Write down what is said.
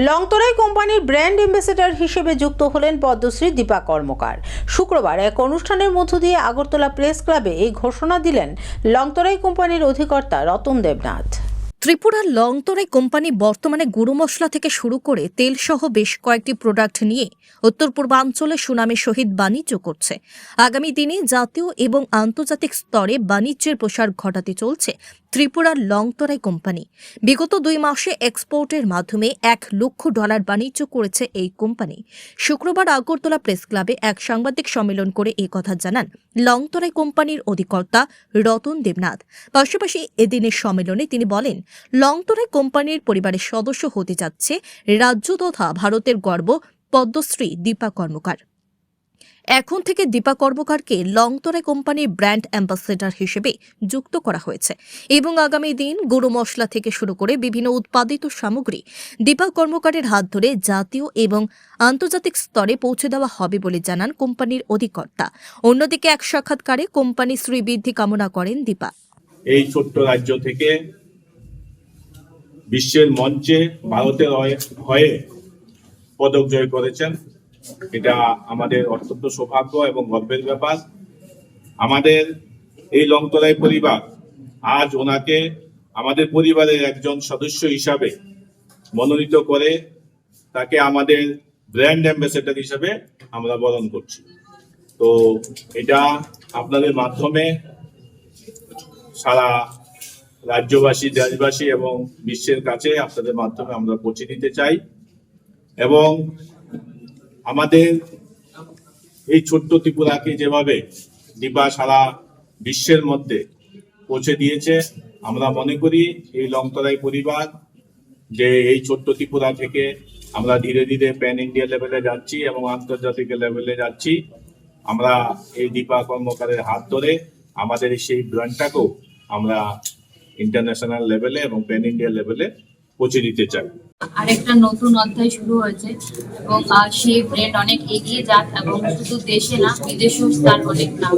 লংতরাই কোম্পানির brand ambassador হিসেবে যুক্ত হলেন পদ্মশ্রী দীপা কর্মকার। শুক্রবার এক অনুষ্ঠানের মধ্য দিয়ে আগরতলা প্রেস ক্লাবে এই ঘোষণা দিলেন লংতরাই কোম্পানির অধিকর্তা রতন দেবনাথ। ত্রিপুরার লংতরাই কোম্পানি বর্তমানে গুঁড়ো মশলা থেকে শুরু করে তেলসহ বেশ কয়েকটি প্রোডাক্ট নিয়ে উত্তর পূর্বাঞ্চলে সুনামের সহিত বাণিজ্য করছে। আগামী দিনে জাতীয় এবং আন্তর্জাতিক স্তরে বাণিজ্যের প্রসার ঘটাতে চলছে ত্রিপুরার লংতরাই কোম্পানি। বিগত দুই মাসে এক্সপোর্টের মাধ্যমে এক লক্ষ ডলার বাণিজ্য করেছে এই কোম্পানি। শুক্রবার আগরতলা প্রেস ক্লাবে এক সাংবাদিক সম্মেলন করে এই কথা জানান লংতরাই কোম্পানির অধিকর্তা রতন দেবনাথ। পাশাপাশি এদিনের সম্মেলনে তিনি বলেন, লংতরাই কোম্পানির পরিবারের সদস্য হতে যাচ্ছে রাজ্য তথা ভারতের গর্ব, পদ্মশ্রী দীপা কর্মকার। এখন থেকে দীপা কর্মকারকে লংতরাই কোম্পানির ব্র্যান্ড অ্যাম্বাসেডর হিসেবে যুক্ত করা হয়েছে। এবং আগামী দিন গুঁড়ো মশলা থেকে শুরু করে বিভিন্ন উৎপাদিত সামগ্রী দীপা কর্মকারের হাত ধরে জাতীয় এবং আন্তর্জাতিক স্তরে পৌঁছে দেওয়া হবে বলে জানান কোম্পানির অধিকর্তা। অন্যদিকে এক সাক্ষাৎকারে কোম্পানি শ্রীবৃদ্ধি কামনা করেন দীপা। এই ছোট্ট রাজ্য থেকে বিশ্বের মঞ্চে ভারতের হয়ে পদক জয় করেছেন এটা আমাদের অত্যন্ত সৌভাগ্য এবং গর্বের ব্যাপার। আমাদের এই লংতরাই পরিবার, আজ ওনাকে আমাদের পরিবারের একজন সদস্য হিসাবে মনোনীত করে তাকে আমাদের ব্র্যান্ড অ্যাম্বাসেডর হিসাবে আমরা বরণ করছি। তো এটা আপনাদের মাধ্যমে সারা রাজ্যবাসী, দেশবাসী এবং বিশ্বের কাছে আপনাদের মাধ্যমে আমরা পৌঁছে দিতে চাই। এবং আমাদের এই ছোট্ট ত্রিপুরাকে যেভাবে দীপা সারা বিশ্বের মধ্যে পৌঁছে দিয়েছে, আমরা মনে করি এই লংতরাই পরিবার যে এই ছোট্ট ত্রিপুরা থেকে আমরা ধীরে ধীরে প্যান ইন্ডিয়া লেভেলে যাচ্ছি এবং আন্তর্জাতিক লেভেলে যাচ্ছি। আমরা এই দীপা কর্মকারের হাত ধরে আমাদের সেই ব্র্যান্ডটাকেও আমরা ইন্টারন্যাশনাল লেভেলে এবং প্যান ইন্ডিয়া লেভেলে পৌঁছে দিতে চাই। আরেকটা নতুন অধ্যায় শুরু হয়েছে এবং সেই ব্র্যান্ড অনেক এগিয়ে যাক এবং শুধু দেশে না, বিদেশেও তার অনেক নাম।